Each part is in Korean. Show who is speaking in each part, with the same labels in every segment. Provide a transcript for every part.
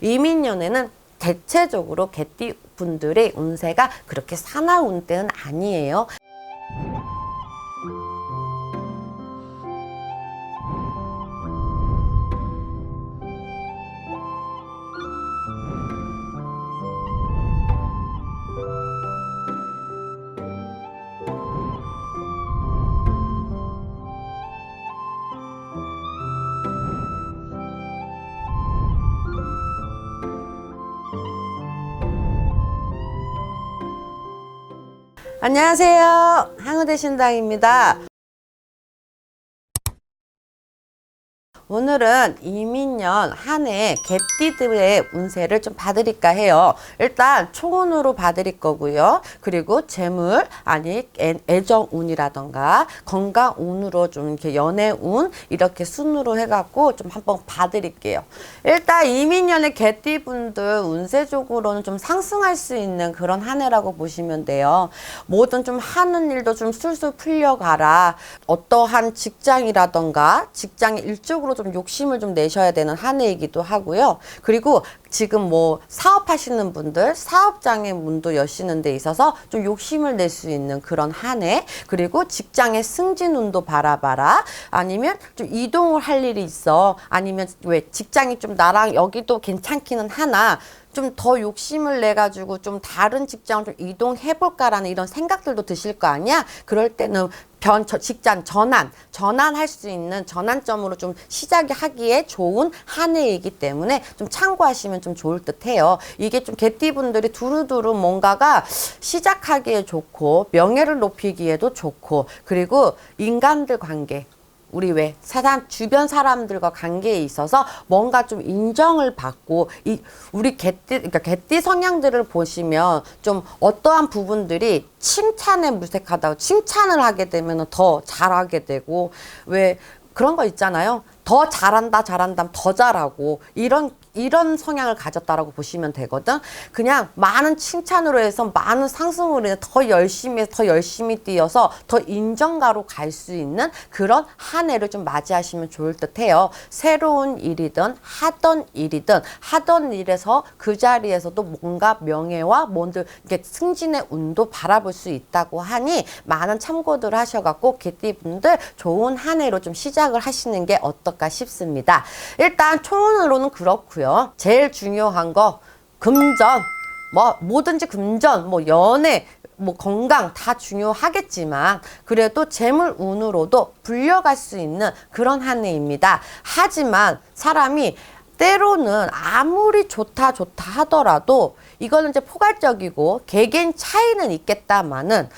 Speaker 1: 이민년에는 대체적으로 개띠 분들의 운세가 그렇게 사나운 때는 아니에요. 안녕하세요. 항우대 신당입니다. 오늘은 이민년 한해 개띠들의 운세를 좀 봐드릴까 해요. 일단 총운으로 봐드릴 거고요. 그리고 재물, 아니 애- 애정운이라던가 건강운으로 좀 이렇게 연애운 이렇게 순으로 해갖고 좀 한번 봐드릴게요. 일단 이민년의 개띠분들 운세적으로는 좀 상승할 수 있는 그런 한 해라고 보시면 돼요. 뭐든 좀 하는 일도 좀 술술 풀려가라. 어떠한 직장이라던가 직장에 일적으로 좀 욕심을 좀 내셔야 되는 한 해이기도 하고요. 그리고 지금 뭐 사업하시는 분들 사업장의 문도 여시는 데 있어서 좀 욕심을 낼 수 있는 그런 한 해. 그리고 직장의 승진 운도 바라봐라. 아니면 좀 이동을 할 일이 있어. 아니면 왜 직장이 좀 나랑 여기도 괜찮기는 하나 좀더 욕심을 내 가지고 좀 다른 직장을 좀 이동해 볼까라는 이런 생각들도 드실 거 아니야? 그럴 때는 변 저, 직장 전환 전환할 수 있는 전환점으로 좀 시작이 하기에 좋은 한 해이기 때문에 좀 참고하시면 좀 좋을 듯 해요. 이게 좀 개띠분들이 두루두루 뭔가가 시작하기에 좋고 명예를 높이기에도 좋고 그리고 인간들 관계 우리 왜 사람 주변 사람들과 관계에 있어서 뭔가 좀 인정을 받고 이 우리 개띠 그러니까 개띠 성향들을 보시면 좀 어떠한 부분들이 칭찬에 무색하다고 칭찬을 하게 되면 더 잘하게 되고 왜 그런 거 있잖아요. 더 잘한다 잘한다 더 잘하고 이런 이런 성향을 가졌다라고 보시면 되거든. 그냥 많은 칭찬으로 해서 많은 상승으로 해서 더 열심히 해서 더 열심히 뛰어서 더 인정가로 갈 수 있는 그런 한 해를 좀 맞이하시면 좋을 듯해요. 새로운 일이든 하던 일이든 하던 일에서 그 자리에서도 뭔가 명예와 뭔들 이게 승진의 운도 바라볼 수 있다고 하니 많은 참고들 하셔갖고 개띠분들 좋은 한 해로 좀 시작을 하시는 게 어떨까 싶습니다. 일단 총운으로는 그렇고요. 제일 중요한 거 금전 뭐 뭐든지 금전 뭐 연애 뭐 건강 다 중요하겠지만 그래도 재물 운으로도 불려갈 수 있는 그런 한 해입니다. 하지만 사람이 때로는 아무리 좋다 좋다 하더라도 이거는 이제 포괄적이고 개개인 차이는 있겠다마는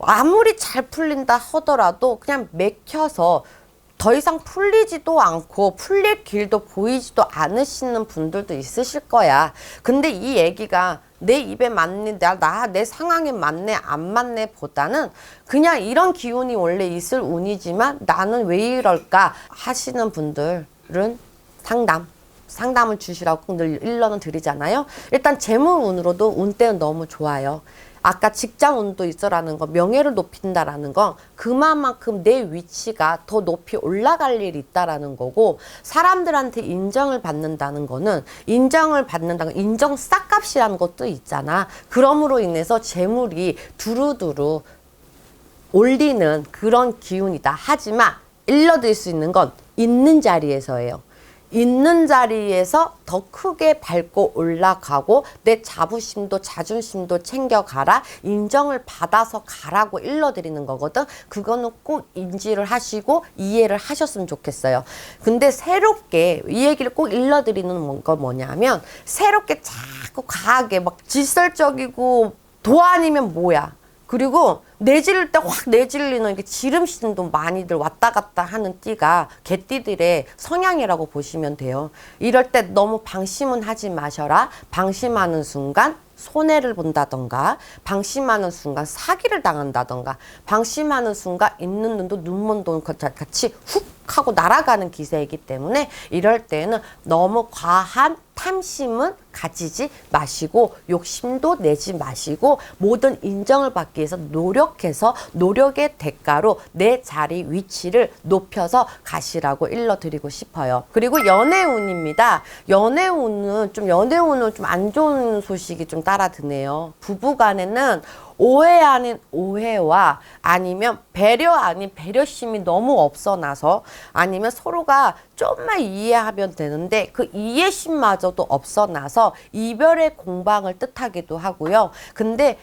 Speaker 1: 아무리 잘 풀린다 하더라도 그냥 맥혀서 더 이상 풀리지도 않고 풀릴 길도 보이지도 않으시는 분들도 있으실 거야. 근데 이 얘기가 내 입에 맞네, 나, 나, 내 상황에 맞네, 안 맞네 보다는 그냥 이런 기운이 원래 있을 운이지만 나는 왜 이럴까 하시는 분들은 상담. 상담을 주시라고 꼭늘 일러는 드리잖아요. 일단 재물 운으로도 운때는 너무 좋아요. 아까 직장 운도 있어라는 거, 명예를 높인다라는 건 그만큼 내 위치가 더 높이 올라갈 일이 있다라는 거고 사람들한테 인정을 받는다는 거는 인정을 받는다는 건 인정 싹값이라는 것도 있잖아. 그럼으로 인해서 재물이 두루두루 올리는 그런 기운이다. 하지만 일러드릴 수 있는 건 있는 자리에서예요. 있는 자리에서 더 크게 밟고 올라가고 내 자부심도 자존심도 챙겨가라. 인정을 받아서 가라고 일러드리는 거거든. 그거는 꼭 인지를 하시고 이해를 하셨으면 좋겠어요. 근데 새롭게 이 얘기를 꼭 일러드리는 건 뭐냐면 새롭게 자꾸 과하게 막 질설적이고 도안이면 뭐야? 그리고 내지를 때확 내질리는 지름신도 많이들 왔다 갔다 하는 띠가 개띠들의 성향이라고 보시면 돼요. 이럴 때 너무 방심은 하지 마셔라. 방심하는 순간 손해를 본다던가 방심하는 순간 사기를 당한다던가 방심하는 순간 있는 눈도 눈먼 돈 같이 훅 하고 날아가는 기세이기 때문에 이럴 때는 너무 과한 탐심은 가지지 마시고 욕심도 내지 마시고 모든 인정을 받기 위해서 노력해서 노력의 대가로 내 자리 위치를 높여서 가시라고 일러드리고 싶어요. 그리고 연애운입니다. 연애운은 좀 연애운은 좀 안 좋은 소식이 좀 따라 드네요. 부부간에는 오해 아닌 오해와 아니면 배려 아닌 배려심이 너무 없어나서 아니면 서로가 좀만 이해하면 되는데 그 이해심마저도 없어나서 이별의 공방을 뜻하기도 하고요. 근데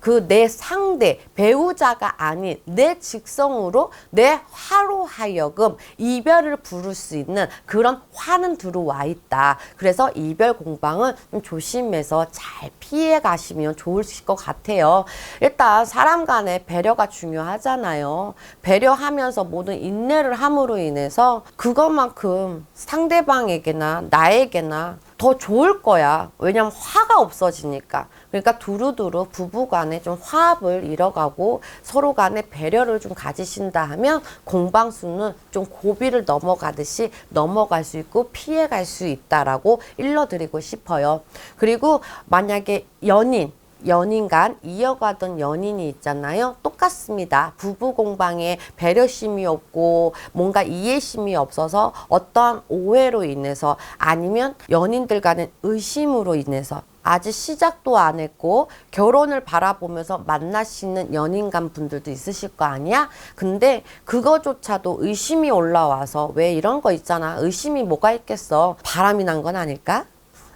Speaker 1: 그 내 상대 배우자가 아닌 내 직성으로 내 화로 하여금 이별을 부를 수 있는 그런 화는 들어와 있다. 그래서 이별 공방은 좀 조심해서 잘 피해 가시면 좋을 것 같아요. 일단 사람 간의 배려가 중요하잖아요. 배려하면서 모든 인내를 함으로 인해서 그것만큼 상대방에게나 나에게나 더 좋을 거야. 왜냐면 화가 없어지니까. 그러니까 두루두루 부부 간에 좀 화합을 이뤄가고 서로 간에 배려를 좀 가지신다 하면 공방수는 좀 고비를 넘어가듯이 넘어갈 수 있고 피해갈 수 있다라고 일러드리고 싶어요. 그리고 만약에 연인, 연인 간 이어가던 연인이 있잖아요. 똑같습니다. 부부 공방에 배려심이 없고 뭔가 이해심이 없어서 어떠한 오해로 인해서 아니면 연인들 간의 의심으로 인해서 아직 시작도 안 했고 결혼을 바라보면서 만나시는 연인 간 분들도 있으실 거 아니야? 근데 그거조차도 의심이 올라와서 왜 이런 거 있잖아. 의심이 뭐가 있겠어? 바람이 난 건 아닐까?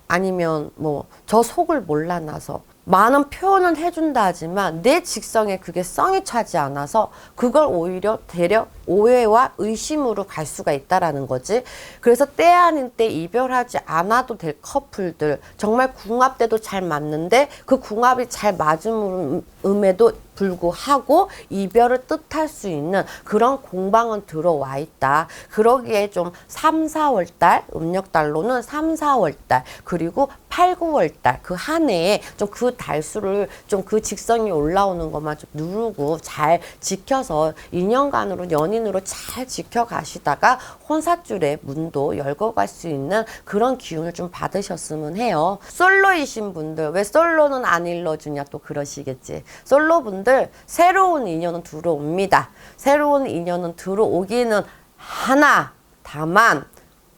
Speaker 1: 아니면 뭐 저 속을 몰라놔서 많은 표현은 해준다 하지만 내 직성에 그게 썽이 차지 않아서 그걸 오히려 대려 오해와 의심으로 갈 수가 있다라는 거지. 그래서 때 아닌 때 이별하지 않아도 될 커플들 정말 궁합대도 잘 맞는데 그 궁합이 잘 맞음에도 불구하고 이별을 뜻할 수 있는 그런 공방은 들어와 있다. 그러기에 좀 3, 4월 달, 음력 달로는 3, 4월 달, 그리고 8, 9월 달, 그 한 해에 좀 그 달수를 좀 그 직성이 올라오는 것만 좀 누르고 잘 지켜서 2년간으로 연인 으로 잘 지켜가시다가 혼사줄의 문도 열고 갈 수 있는 그런 기운을 좀 받으셨으면 해요. 솔로이신 분들, 왜 솔로는 안 일러주냐 또 그러시겠지. 솔로 분들 새로운 인연은 들어옵니다. 새로운 인연은 들어오기는 하나, 다만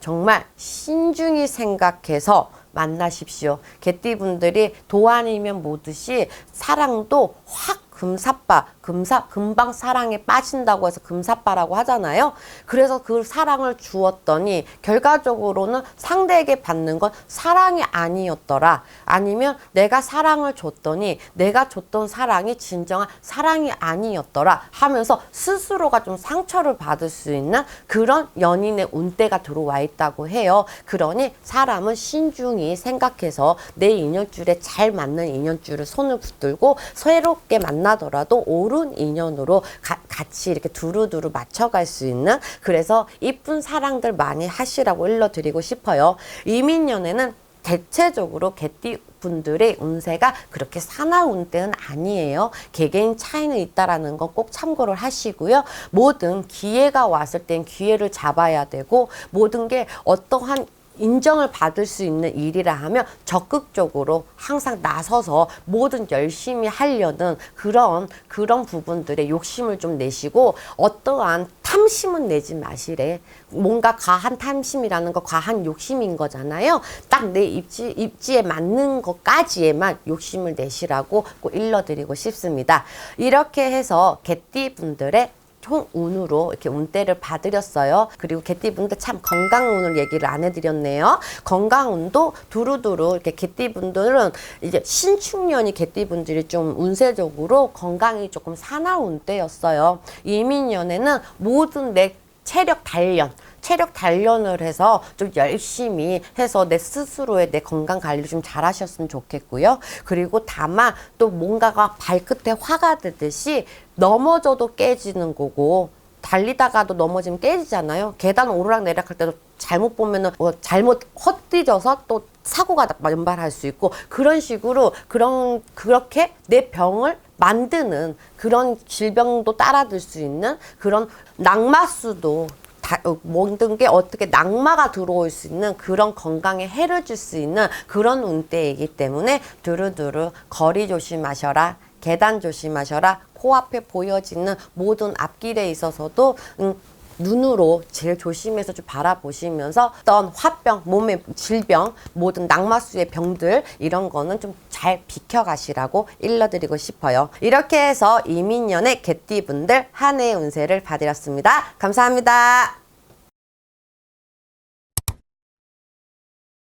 Speaker 1: 정말 신중히 생각해서 만나십시오. 개띠분들이 도안이면 뭐듯이 사랑도 확 금사빠, 금사, 금방 사랑에 빠진다고 해서 금사빠라고 하잖아요. 그래서 그 사랑을 주었더니 결과적으로는 상대에게 받는 건 사랑이 아니었더라. 아니면 내가 사랑을 줬더니 내가 줬던 사랑이 진정한 사랑이 아니었더라 하면서 스스로가 좀 상처를 받을 수 있는 그런 연인의 운대가 들어와 있다고 해요. 그러니 사람은 신중히 생각해서 내 인연줄에 잘 맞는 인연줄을 손을 붙들고 새롭게 만나더라도 옳은 인연으로 가- 같이 이렇게 두루두루 맞춰갈 수 있는 그래서 이쁜 사랑들 많이 하시라고 일러드리고 싶어요. 이민년에는 대체적으로 개띠 분들의 운세가 그렇게 사나운 때는 아니에요. 개개인 차이는 있다라는 건 꼭 참고를 하시고요. 모든 기회가 왔을 땐 기회를 잡아야 되고 모든 게 어떠한 인정을 받을 수 있는 일이라 하면 적극적으로 항상 나서서 뭐든 열심히 하려는 그런 그런 부분들의 욕심을 좀 내시고 어떠한 탐심은 내지 마시래. 뭔가 과한 탐심이라는 거 과한 욕심인 거잖아요. 딱 내 입지 입지에 맞는 것까지에만 욕심을 내시라고 꼭 일러드리고 싶습니다. 이렇게 해서 개띠 분들의 총 운으로 이렇게 운대를 받으렸어요. 그리고 개띠분들 참 건강운을 얘기를 안 해드렸네요. 건강운도 두루두루 이렇게 개띠분들은 이제 신축년이 개띠분들이 좀 운세적으로 건강이 조금 사나운 때였어요. 이민년에는 모든 내 체력 단련, 체력 단련을 해서 좀 열심히 해서 내 스스로의 내 건강 관리를 좀 잘하셨으면 좋겠고요. 그리고 다만 또 뭔가가 발끝에 화가 되듯이 넘어져도 깨지는 거고 달리다가도 넘어지면 깨지잖아요. 계단 오르락 내리락 할 때도 잘못 보면은 뭐 잘못 헛디뎌서 또 사고가 연발할 수 있고 그런 식으로 그런 그렇게 내 병을 만드는 그런 질병도 따라들 수 있는 그런 낙마수도 다, 어, 모든 게 어떻게 낙마가 들어올 수 있는 그런 건강에 해를 줄 수 있는 그런 운대이기 때문에 두루두루 거리 조심하셔라. 계단 조심하셔라. 코앞에 보여지는 모든 앞길에 있어서도 음, 눈으로 제일 조심해서 좀 바라보시면서 어떤 화병, 몸의 질병, 모든 낙마수의 병들 이런 거는 좀 잘 비켜가시라고 일러드리고 싶어요. 이렇게 해서 이민년의 개띠분들 한 해의 운세를 봐드렸습니다. 감사합니다.